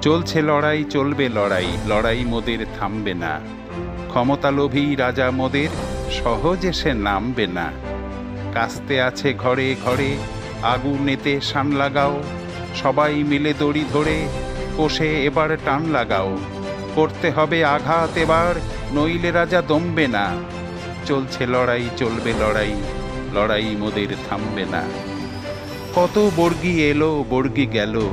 চলছে লড়াই, চলবে লড়াই লড়াই মোদের থামবে না। ক্ষমতালোভী রাজা মোদের, সহজে সে নামবে না। কাস্তে আছে ঘরে ঘরে আগুনেতে শান লাগাও। সবাই মিলে দড়ি ধরে, কষে এবার টান লাগাও। করতে হবে আঘাত এবার, নইলে রাজা দমবে না। চলছে লড়াই, চলবে লড়াই লড়াই মোদের থামবে না। কত বর্গি এলো, বর্গি গেল।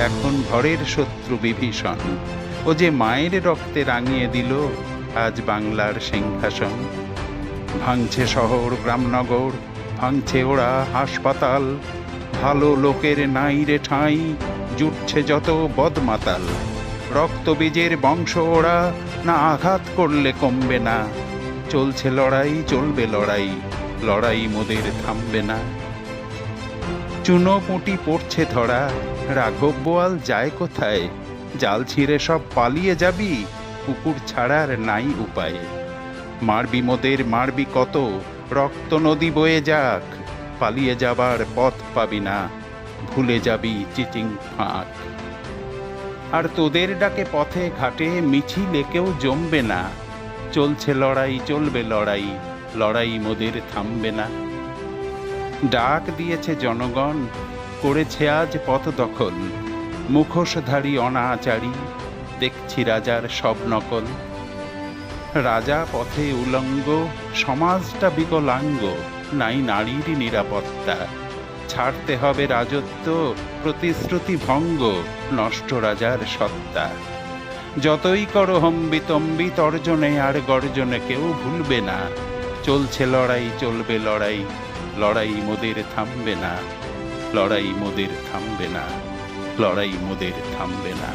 এখন ঘরের শত্রু বিভীষণ। ও যে মায়ের রক্তে রাঙিয়ে দিল, আজ বাংলার সিংহাসন। ভাঙছে শহর, গ্রামনগর, ভাঙছে ওরা হাসপাতাল। ভালো লোকের নাই রে ঠাঁই, জুটছে যত বদমাতাল। রক্তবীজের বংশ ওরা, না আঘাত করলে কমবে না। চলছে লড়াই, চলবে লড়াই লড়াই মোদের থামবে না। চুনো পুঁটি পড়ছে ধরা রাঘব বোয়াল যায় কোথায়? জাল ছিঁড়ে সব পালিয়ে যাবি? কুকুর ছাড়ার নাই উপায়। মারবি মোদের, মারবি কত? রক্ত নদী বয়ে যাক। পালিয়ে যাবার পথ পাবি না। ভুলে যাবি চিচিং ফাঁক। আর তোদের ডাকে পথে ঘাটে মিছিলে কেউ জমবে না। চলছে লড়াই, চলবে লড়াই। লড়াই মোদের থামবে না। ডাক দিয়েছে জনগণ করেছে আজ পথ দখল। মুখোশধারী অনাচারী, দেখছি রাজার সব নকল। রাজা পথে উলঙ্গ, সমাজটা বিকলাঙ্গ, নাই নারীর নিরাপত্তা। ছাড়তে হবে রাজত্ব, প্রতিশ্রুতি ভঙ্গ, নষ্ট রাজার সত্তা। যতই করো হম্বি তম্বি, তর্জনে আর গর্জনে কেউ ভুলবে না। চলছে লড়াই, চলবে লড়াই লড়াই মোদের থামবে না। লড়াই মোদের থামবে না লড়াই মোদের থামবে না।